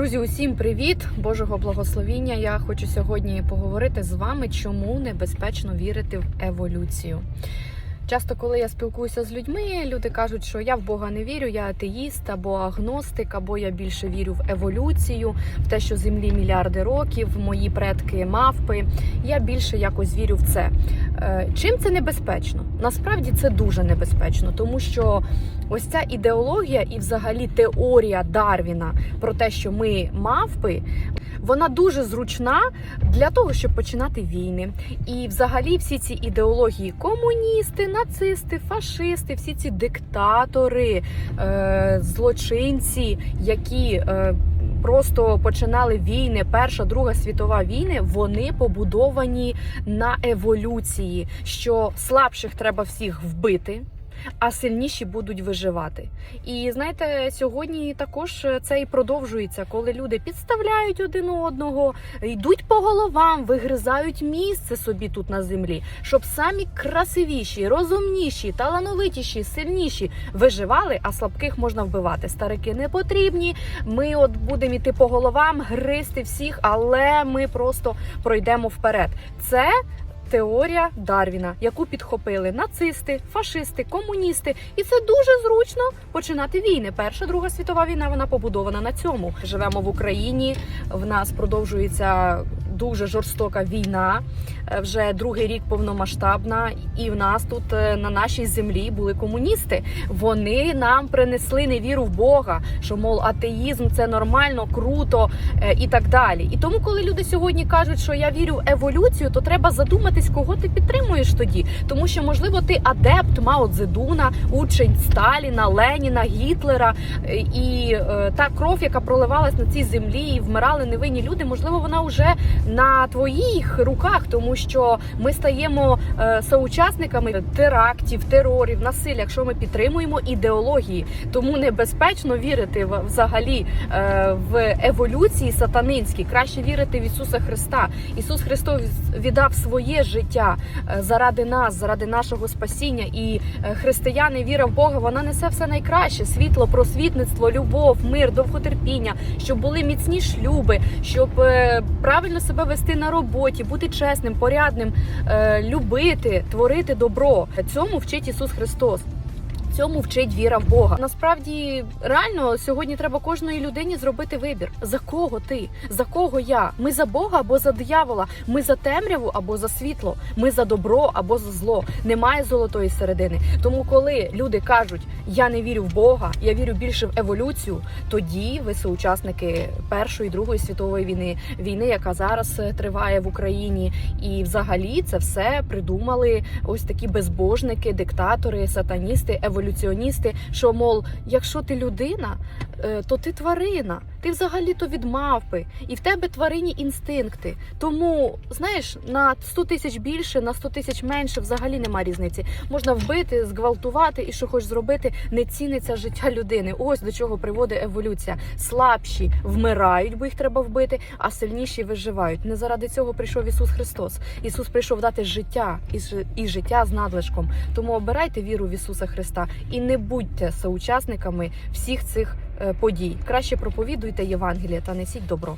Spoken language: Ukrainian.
Друзі, усім привіт! Божого благословіння. Я хочу сьогодні поговорити з вами, чому небезпечно вірити в еволюцію. Часто, коли я спілкуюся з людьми, люди кажуть, що я в Бога не вірю, я атеїст або агностик, або я більше вірю в еволюцію, в те, що землі мільярди років, мої предки мавпи. Я більше якось вірю в це. Е, Чим це небезпечно? Насправді це дуже небезпечно, тому що ось ця ідеологія і, взагалі, теорія Дарвіна про те, що ми мавпи, вона дуже зручна для того, щоб починати війни. І, взагалі, всі ці ідеології комуністи, нацисти, фашисти, всі ці диктатори, е, злочинці, які е, Просто починали війни, Перша, Друга світова війни. Вони побудовані на еволюції, що слабших треба всіх вбити. А сильніші будуть виживати. І знаєте, сьогодні також це і продовжується, коли люди підставляють один одного, йдуть по головам, вигризають місце собі тут на землі, щоб самі красивіші, розумніші, талановитіші, сильніші виживали, а слабких можна вбивати. Старики не потрібні. Ми от будемо йти по головам, гризти всіх, але ми просто пройдемо вперед. Це теорія Дарвіна, яку підхопили нацисти, фашисти, комуністи, і це дуже зручно починати війни. Перша друга світова війна вона побудована на цьому. Живемо в Україні. В нас продовжується дуже жорстока війна. Е, Вже другий рік повномасштабна, і в нас тут е, на нашій землі були комуністи. Вони нам принесли невіру в Бога, що мов атеїзм це нормально, круто е, і так далі. І тому, коли люди сьогодні кажуть, що я вірю в еволюцію, то треба задуматись, кого ти підтримуєш тоді. Тому що, можливо, ти адепт Мао Цзедуна, учень Сталіна, Леніна, Гітлера і та кров, яка проливалась на цій землі, і вмирали невинні люди, можливо, вона вже на твоїх руках, тому що ми стаємо е, соучасниками терактів, терорів, насилля, якщо ми підтримуємо ідеології. Тому небезпечно вірити взагалі е, в еволюції сатанинські. Краще вірити в Ісуса Христа. Ісус Христос віддав своє життя е, заради нас, заради нашого спасіння. І християни, віра в Бога, вона несе все найкраще: світло, просвітництво, любов, мир, довготерпіння, щоб були міцні шлюби, щоб правильно себе вести на роботі, бути чесним, порядним, е, любити, творити добро. Цьому вчить Ісус Христос. Цьому вчить віра в Бога. Насправді реально сьогодні треба кожної людині зробити вибір. За кого ти? За кого я? Ми за Бога або за диявола? Ми за темряву або за світло? Ми за добро або за зло. Немає золотої середини. Тому, коли люди кажуть, я не вірю в Бога, я вірю більше в еволюцію, тоді ви соучасники Першої другої світової війни, війни, яка зараз е, триває в Україні, і взагалі це все придумали ось такі безбожники, диктатори, сатаністи, еволюціоністи. Що мов, якщо ти людина, е, то ти тварина, ти взагалі то від мавпи, і в тебе тварині інстинкти. Тому знаєш, на 100 тисяч більше, на 100 тисяч менше взагалі нема різниці. Можна вбити, зґвалтувати і що хочеш зробити, не ціниться життя людини. Ось до чого приводить еволюція. Слабші вмирають, бо їх треба вбити, а сильніші виживають. Не заради цього прийшов Ісус Христос. Ісус прийшов дати життя і, життя з надлишком. Тому обирайте віру в Ісуса Христа і не будьте соучасниками всіх цих подій. Краще проповідуйте Євангеліє та несіть добро.